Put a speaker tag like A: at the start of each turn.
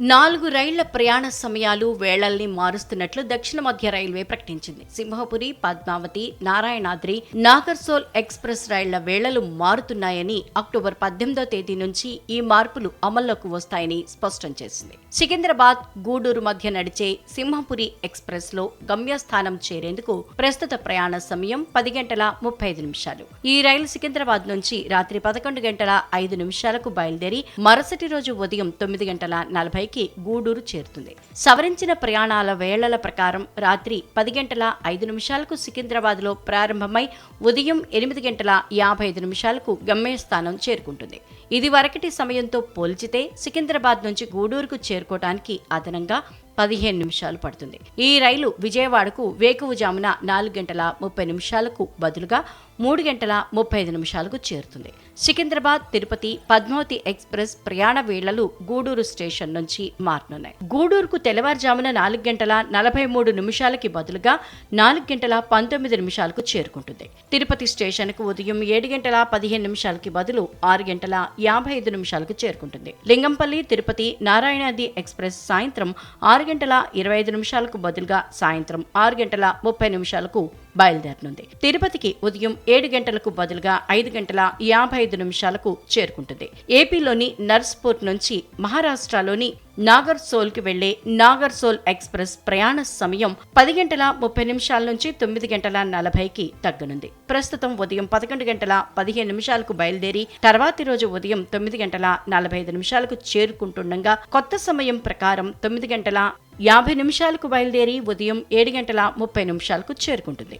A: నాలుగు రైళ్ళ ప్రయాణ సమయాలు వేళల్ని మారుస్తున్నట్లు దక్షిణ మధ్య రైల్వే ప్రకటించింది. సింహపురి పద్మావతి నారాయణాద్రి నాగర్సోల్ ఎక్స్ప్రెస్ రైళ్ళ వేళలు మారుతున్నాయని అక్టోబర్ పద్దెనిమిదో తేదీ నుంచి ఈ మార్పులు అమల్లోకి వస్తాయని స్పష్టం చేసింది. సికింద్రాబాద్ గూడూరు మధ్య నడిచే సింహపురి ఎక్స్ప్రెస్లో గమ్యస్థానం చేరేందుకు ప్రస్తుత ప్రయాణ సమయం పది గంటల ముప్పై ఐదు నిమిషాలు. ఈ రైలు సికింద్రాబాద్ నుంచి రాత్రి పదకొండు గంటల ఐదు నిమిషాలకు బయలుదేరి మరుసటి రోజు ఉదయం తొమ్మిది గంటల నలభై నలభైకి గూడూరు చేరుతుంది. సవరించిన ప్రయాణాల వేళల ప్రకారం రాత్రి పది గంటల ఐదు నిమిషాలకు సికింద్రాబాద్లో ప్రారంభమై ఉదయం ఎనిమిది గంటల యాభై ఐదు నిమిషాలకు గమ్యస్థానం చేరుకుంటుంది. ఇది వరకటి సమయంతో పోల్చితే సికింద్రాబాద్ నుంచి గూడూరుకు చేరుకోవటానికి అదనంగా పదిహేను నిమిషాలు పడుతుంది. ఈ రైలు విజయవాడకు వేకువజామున నాలుగు గంటల ముప్పై నిమిషాలకు బదులుగా మూడు గంటల ముప్పై ఐదు నిమిషాలకు చేరుతుంది. సికింద్రాబాద్ తిరుపతి పద్మావతి ఎక్స్ప్రెస్ ప్రయాణ వేళలు గూడూరు స్టేషన్ నుంచి మారనున్నాయి. గూడూరుకు తెల్లవారుజామున నాలుగు గంటల నలభై మూడు నిమిషాలకి బదులుగా నాలుగు గంటల పంతొమ్మిది నిమిషాలకు చేరుకుంటుంది. తిరుపతి స్టేషన్కు ఉదయం ఏడు గంటల పదిహేను నిమిషాలకి బదులు ఆరు గంటల యాభై ఐదు నిమిషాలకు చేరుకుంటుంది. లింగంపల్లి తిరుపతి నారాయణాది ఎక్స్ప్రెస్ సాయంత్రం ఆరు గంటల ఇరవై ఐదు నిమిషాలకు బదులుగా సాయంత్రం ఆరు గంటల ముప్పై నిమిషాలకు బయలుదేరనుంది. తిరుపతికి ఉదయం ఏడు గంటలకు బదులుగా ఐదు గంటల యాభై ఐదు నిమిషాలకు చేరుకుంటుంది. ఏపీలోని నర్స్పూర్ నుంచి మహారాష్ట్రలోని నాగర్ సోల్ వెళ్ళే నాగర్ సోల్ ఎక్స్ప్రెస్ ప్రయాణ సమయం పది గంటల ముప్పై నిమిషాల నుంచి తొమ్మిది గంటల నలభైకి తగ్గనుంది. ప్రస్తుతం ఉదయం పదకొండు గంటల పదిహేను నిమిషాలకు బయలుదేరి తర్వాతి రోజు ఉదయం తొమ్మిది గంటల నలభై ఐదు నిమిషాలకు చేరుకుంటుండగా కొత్త సమయం ప్రకారం తొమ్మిది గంటల యాభై నిమిషాలకు బయలుదేరి ఉదయం ఏడు గంటల ముప్పై నిమిషాలకు చేరుకుంటుంది.